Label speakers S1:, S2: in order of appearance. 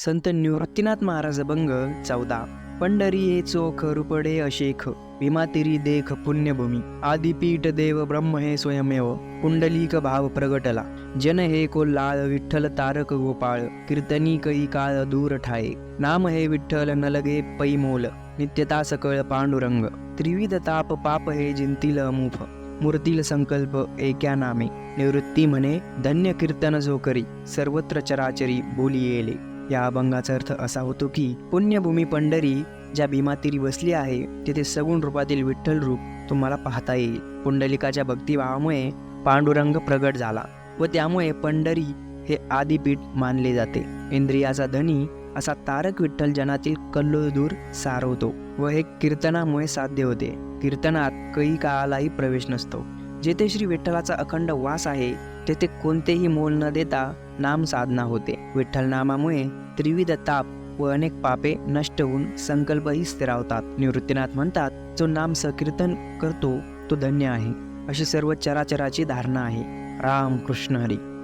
S1: संत निवृत्तीनाथ महाराज अभंग चौदा. पंढरी हे चोख रुपडे अशेख. भीमातिरी देख पुण्यभूमी. आदिपीठ देव ब्रह्म हे स्वयमेव. पुंडलिक भाव प्रगटला. जन हे कोल्हाळ विठ्ठल तारक गोपाळ. कीर्तनी कई काळ दूर ठाये. नाम हे विठ्ठल नलगे पैमोल. नित्यता सकळ पांडुरंग. त्रिविध ताप पाप हे जिंतील अमुफ. मूर्तील संकल्प एक्या नामे. निवृत्ती म्हणे धन्य कीर्तन जो करी सर्वत्र चराचरी बोली येले. या अभंगाचा अर्थ असा होतो की पुण्यभूमी पंढरी ज्या भीमातीरी बसली आहे तिथे सगुण रूपातील विठ्ठल रूप तुम्हाला पाहता येईल. पुंडलिकाच्या भक्तिभावामुळे पांडुरंग प्रगट झाला व त्यामुळे पंढरी हे आदिपीठ मानले जाते. इंद्रियाचा धनी असा तारक विठ्ठल जनातील कल्लोदूर सारवतो व हे कीर्तनामुळे साध्य होते. कीर्तनात कई काळालाही प्रवेश नसतो. जेथे श्री विठ्ठलाचा अखंड वास आहे तेथे कोणतेही मोल न देता नाम साधना होते. विठ्ठल नामामुळे त्रिविध ताप व अनेक पापे नष्ट होऊन संकल्पही स्थिरावतात. निवृत्तीनाथ म्हणतात जो नाम संकीर्तन करतो तो धन्य आहे. अशी सर्व चराचराची धारणा आहे. राम कृष्ण हरी.